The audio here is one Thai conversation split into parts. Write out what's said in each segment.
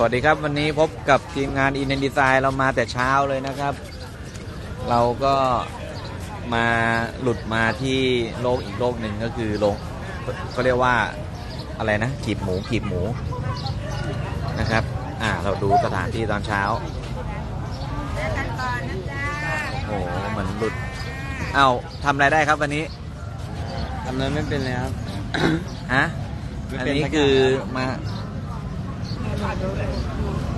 สวัสดีครับวันนี้พบกับทีมงานอินเ d นดีไซน์เรามาแต่เช้าเลยนะครับ เราก็มาหลุดมาที่โลกอีกโลกหนึ่งก็คือโลกเขาเรียกว่าอะไรนะขีบหมูขีบหมูนะครับ อ่าเราดูสถานที่ตอนเช้าโอ้โหเหมือนหลุดเอ้าทำอะไรได้ครับวันนี้ทำนั้นไม่เป็นเลยครับฮะไม่อันเป็นนี้สักอย่างคือมา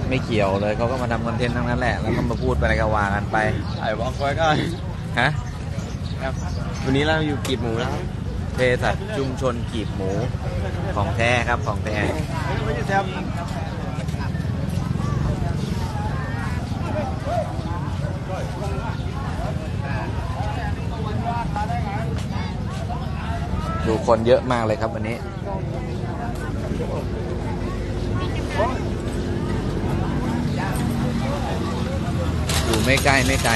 ไม่เกี่ยวเลยเขาก็มาทำคอนเทนต์ทั้งนั้นแหละ แล้วก็มาพูดไปอะไรก็ว่ากันไปถ่ายบล็อกไว้ก่อนฮะครับวันนี้เราอยู่กีบหมูแล้วครับเภสัชชุมชนกีบหมูของแท้ครับของแท้ไม่ใช่แซมดูคนเยอะมากเลยครับวันนี้ อยู่ไม่ใกล้ไม่ไกล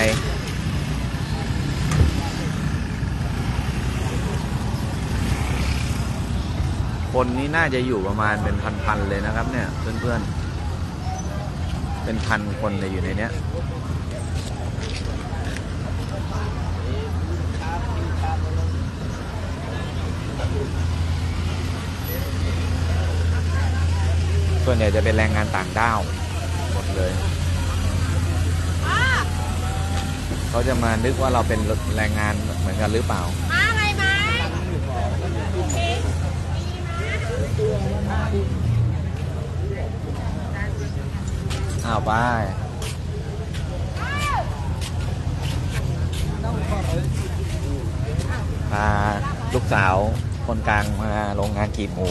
คนนี้น่าจะอยู่ประมาณเป็นพันๆเลยนะครับเนี่ยเพื่อนๆ เป็นพันคนเลยอยู่ในเนี้ย วนใหญ่จะเป็นแรงงานต่างด้าวหมดเลย เขาจะมานึกว่าเราเป็นแรงงานเหมือนกันหรือเปล่ามาอะไรไหมอ้าวไปพาลูกสาวคนกลางมาโรงงานกีบหมู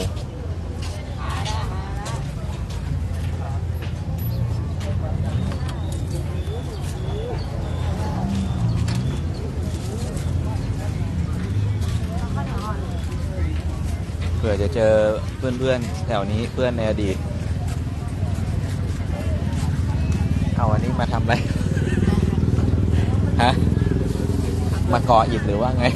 ผื่อจะเจอเพื่อนๆแถวนี้เพื่อนในอดีต เอาอันนี้มาทำอะไร ฮะ มาก่ออิฐหรือว่าไง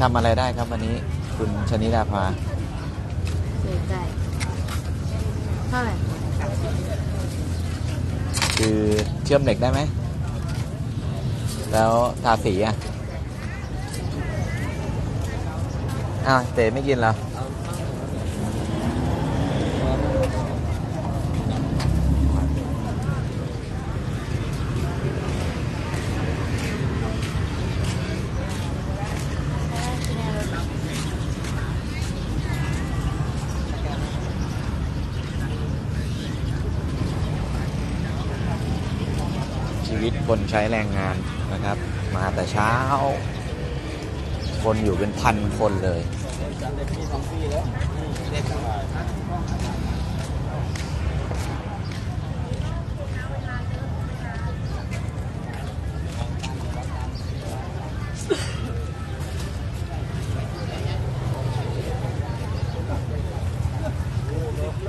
ทำอะไรได้ครับวันนี้ คุณชนิดาภาเสียใจเท่าไหร่คือเชื่อมเหล็กได้ไหม แล้วทาสีอะ อ้าวเต๋ไม่กินเหรอชีวิตคนใช้แรงงาน นะครับ มาแต่เช้า คนอยู่เป็นพันคนเลย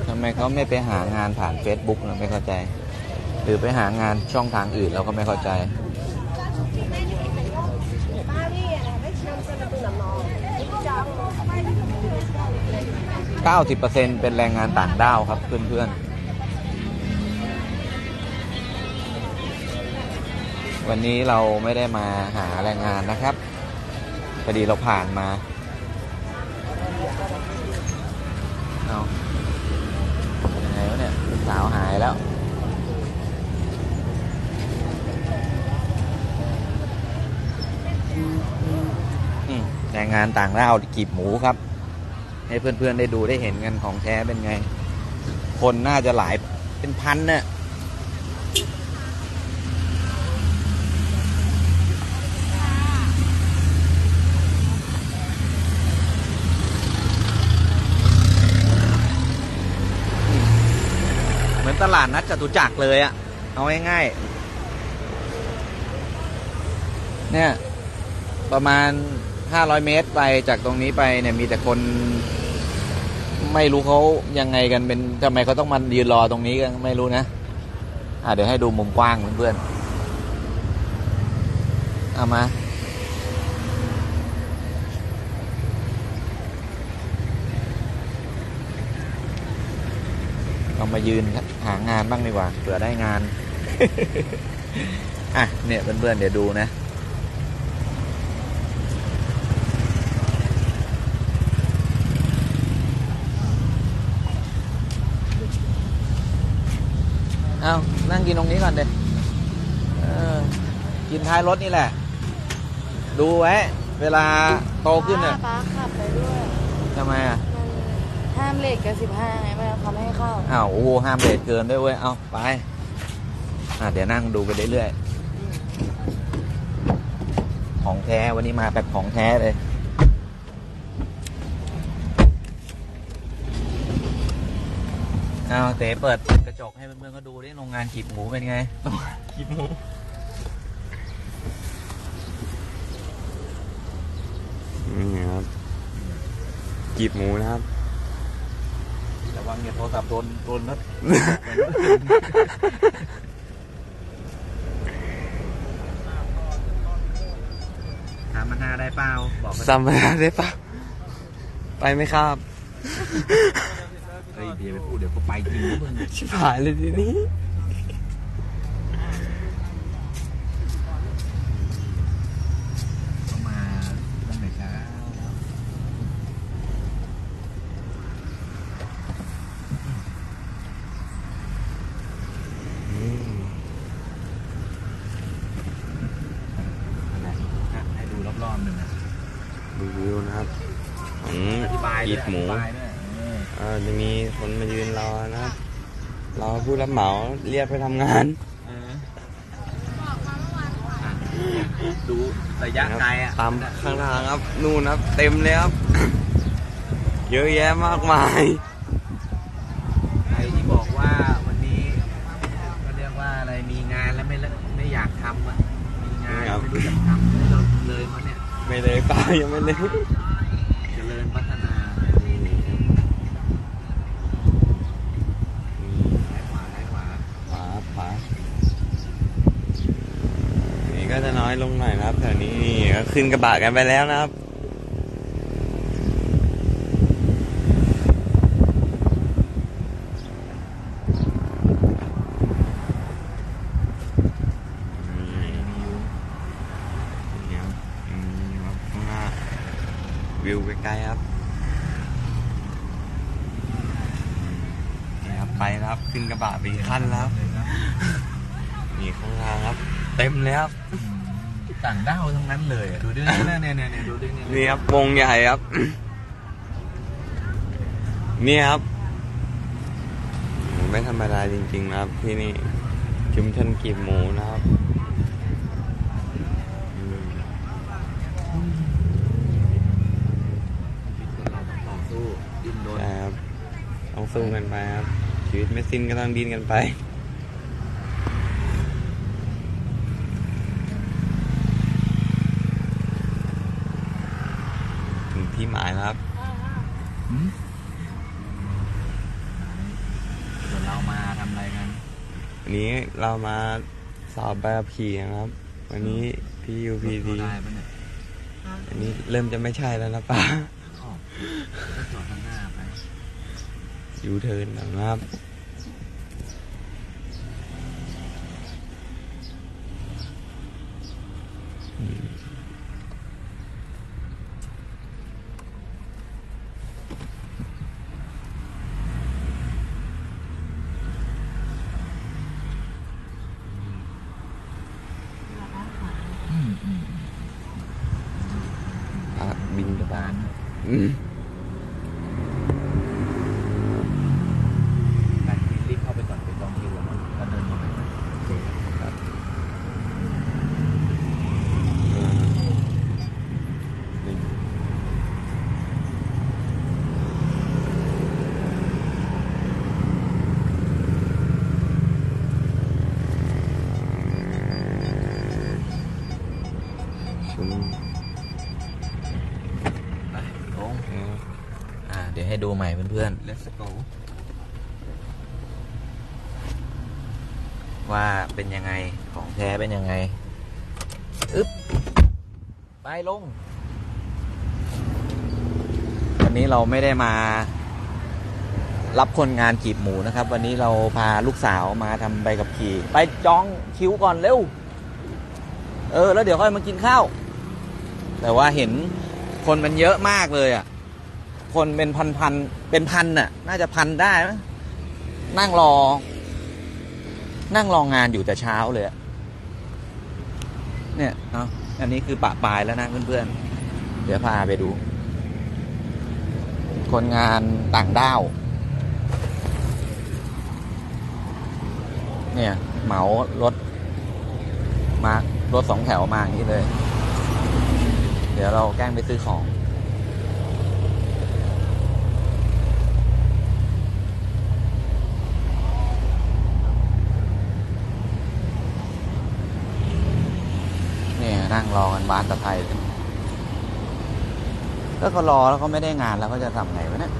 ทำไมเขาไม่ไปหางานผ่าน Facebook เราไม่เข้าใจ หรือไปหางานช่องทางอื่นเราก็ไม่เข้าใจ 90%เป็นแรงงานต่างด้าวครับเพื่อนๆ วันนี้เราไม่ได้มาหาแรงงานนะครับพอดีเราผ่านมาเอายังไงวะเนี่ยสาวหายแล้วแรงงานต่างด้าวกีบหมูครับ ให้เพื่อนๆได้ดูได้เห็นกันของแท้เป็นไง คนน่าจะหลายเป็นพันเนี่ยเหมือนตลาดนัดจตุจักรเลยอะเอาง่ายๆเนี่ย ประมาณ 500 เมตรไปจากตรงนี้ไปเนี่ยมีแต่คนไม่รู้เขายังไงกันเป็นทำไมเขาต้องมายืนรอตรงนี้กันไม่รู้นะอะเดี๋ยวให้ดูมุมกว้างเพื่อนๆเอามาเอามายืนหางานบ้างดีกว่าเผื่อได้งาน อะเนี่ยเพื่อนๆเดี๋ยวดูนะ เอานั่งกินตรงนี้ก่อนเด็เออกินท้ายรถนี่แหละ ดูไว้ เวลาโตขึ้นเนี่ยป้าขับไปด้วยทำไมอะมันห้ามเลทกันสิบห้าไงไม่งั้นเขาไม่ให้เข้าอ้าวโอ้โหห้ามเบรกเกินด้วยเว้ยเอาไปอะเดี๋ยวนั่งดูไปเรื่อยๆของแท้วันนี้มาแบบของแท้เลย เอาเต๋เปิดกระจกให้เพื่อนๆเขาดูดิโรงงานขีบหมูเป็นไงกีบหมูนี่ครับกีบหมูนะครับระวังเนี่ยโทรศัพท์โดนโดนรถถามมันหน้าได้เปล่าบอกมันสัมภาระได้ปะไปไหมครับ เฮ้ยเดี๋ยวไปพูดเดี๋ยวก็ไปจริงนะมึงชิบหายเลยทีนี้ เขามาตั้งแต่เช้าอะไรให้ดูรอบๆหนึ่งนะ ดูวิวนะครับของอธิบายด้กีวยบหมู อธิบายด้วย จะมีคนมายืนรอนะครับรอผู้รับเหมาเรียกไปทำงานเอออะดูระยะไกลอะตามข้างทางครับ นู่นครับ เต็มเลยครับ เยอะแยะมากมายใครที่บอกว่าวันนี้ก็เรียกว่าอะไรมีงานแล้วไม่ละไม่อยากทำอะมีงานครับไม่รู้จักทำแล้วเราเลยมาเนี่ย ไม่เลยเปล่ายังไม่เลย เจริญพัฒนาซ้ายขวาซ้ายขวา ขวาขวานี่ก็จะน้ อยลงหน่อยนะครับแถวนี้นี่ก็ขึ้นกระบะกันไปแล้วนะครับนี่ครับอืมครับข้างหน้าวิวไกลๆครับนี่ครับ ไปแล้วครับขึ้นกระบะไปอีกขั้นแล้วครับนี่ข้างล่างครับ เต็มเลยครับอืม ต่างด้าวทั้งนั้นเลยอะดูดิเนี่ยเนี่ยเนี่ยเนี่ยดูดิเนี่ยนี่ครับวงใหญ่ครับ นี่ครับโหไม่ธรรมดาจริงๆนะครับ ที่นี่ชุมชนกีบหมูนะครับอืมเราต้องต่อสู้ดิ้นรนใช่ครับต้องสู้กันไปครับ ชีวิตไม่สิ้นก็ต้องดิ้นกันไป ที่หมายแล้วครับหืมส่วนเรามาทำอะไรกันวันนี้เรามาสอบใบขับขี่นะครับ วันนี้พี่ยูพีดีได้ปะเนี่ยอันนี้เริ่มจะไม่ใช่แล้วนะป้าอ๋อก็จอดข้างหน้าไป ยูเทิร์นนะครับ อืมอืม อะบินกระบา ร้าน น อื ให้ดูใหม่เพื่อน let's go ๆว่าเป็นยังไงของแท้เป็นยังไงอึ๊บไปลง วันนี้เราไม่ได้มา รับคนงานกีบหมูนะครับ วันนี้เราพาลูกสาวมาทำใบกับขี่ ไปจองคิวก่อนเร็ว เออ แล้วเดี๋ยวค่อยมากินข้าว แต่ว่าเห็นคนมันเยอะมากเลยอะ คนเป็นพันพันๆเป็นพันน่ะ น่าจะพันได้นั่งรอ นั่งรองานอยู่แต่เช้าเลยเนี่ยเอาอันนี้คือปะปลายแล้วนะเพื่อนๆ เดี๋ยวพาไปดู คนงานต่างด้าว เนี่ย เหมารถ มารถสองแถวมาอย่างนี้เลย เดี๋ยวเราแกล้งไปซื้อของ เนี่ยนั่ง รอกันบานตะไทยเลยก็เขารอแล้วเขาไม่ได้งานแล้วเขาจะทำไงวะเนี่ย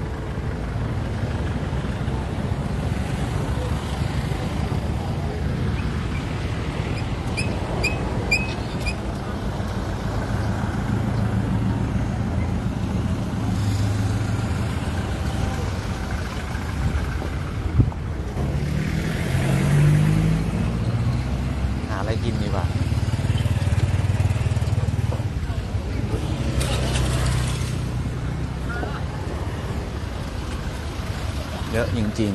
หาอะไรกินดีกว่า เยอะ จริง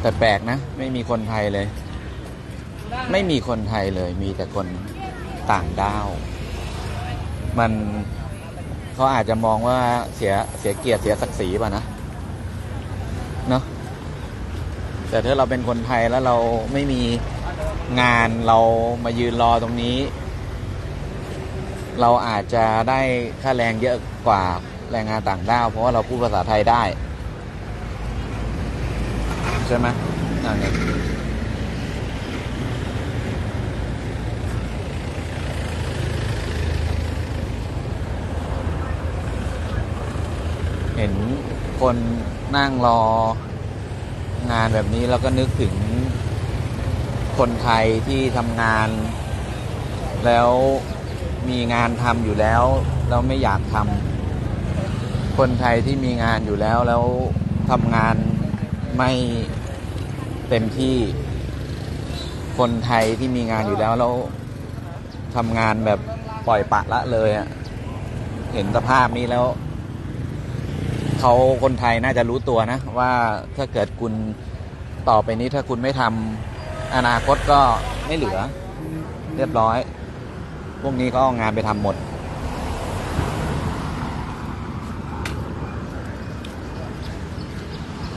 แต่แปลกนะ ไม่มีคนไทยเลย ไม่มีคนไทยเลย มีแต่คนต่างด้าว มันเขาอาจจะมองว่าเสียเสียเกียรติเสียศักดิ์ศรีป่ะนะเนาะแต่ถ้าเราเป็นคนไทยแล้วเราไม่มีงานเรามายืนรอตรงนี้ เราอาจจะได้ค่าแรงเยอะกว่าแรงงานต่างด้าว เพราะว่าเราพูดภาษาไทยได้ ใช่ไหมนั่นไงเห็นคนนั่งรองานแบบนี้เราก็นึกถึงคนไทยที่ทำงาน แล้วมีงานทำอยู่แล้ว แล้วไม่อยากทำคนไทยที่มีงานอยู่แล้วแล้วทำงานไม่ เต็มที่คนไทยที่มีงานอยู่แล้วแล้วทำงานแบบปล่อยปละละเลยอะเห็นสภาพนี้แล้วเขาคนไทยน่าจะรู้ตัวนะ ว่าถ้าเกิดคุณต่อไปนี้ถ้าคุณไม่ทำอนาคตก็ไม่เหลือ เรียบร้อย พวกนี้ก็เอางานไปทำหมด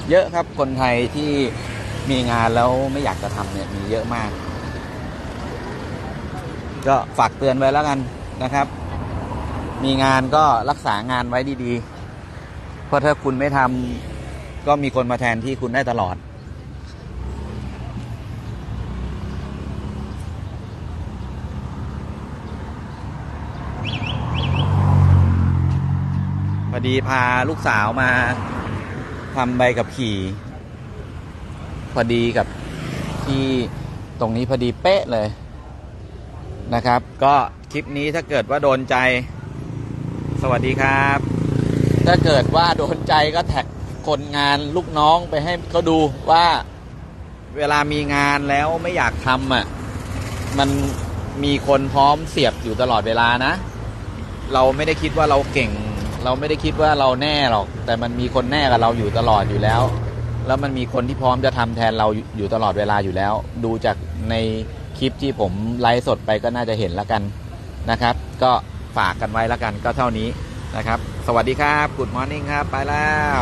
เยอะครับคนไทยที่ มีงานแล้วไม่อยากจะทำเนี่ยมีเยอะมาก ก็ฝากเตือนไว้แล้วกันนะครับ มีงานก็รักษางานไว้ดีๆ เพราะถ้าคุณไม่ทำก็มีคนมาแทนที่คุณได้ตลอด พอดีพาลูกสาวมาทำใบกับขี่ พอดีกับที่ตรงนี้พอดีเป๊ะเลยนะครับ ก็คลิปนี้ถ้าเกิดว่าโดนใจ สวัสดีครับ ถ้าเกิดว่าโดนใจก็แท็กคนงานลูกน้องไปให้เขาดูว่าเวลามีงานแล้วไม่อยากทำอะ มันมีคนพร้อมเสียบอยู่ตลอดเวลานะ เราไม่ได้คิดว่าเราเก่ง เราไม่ได้คิดว่าเราแน่หรอก แต่มันมีคนแน่กับเราอยู่ตลอดอยู่แล้ว แล้วมันมีคนที่พร้อมจะทำแทนเราอยู่ตลอดเวลาอยู่แล้ว ดูจากในคลิปที่ผมไลฟ์สดไปก็น่าจะเห็นแล้วกันนะครับ ก็ฝากกันไว้แล้วกันก็เท่านี้นะครับ สวัสดีครับ Good Morning ครับ ไปแล้ว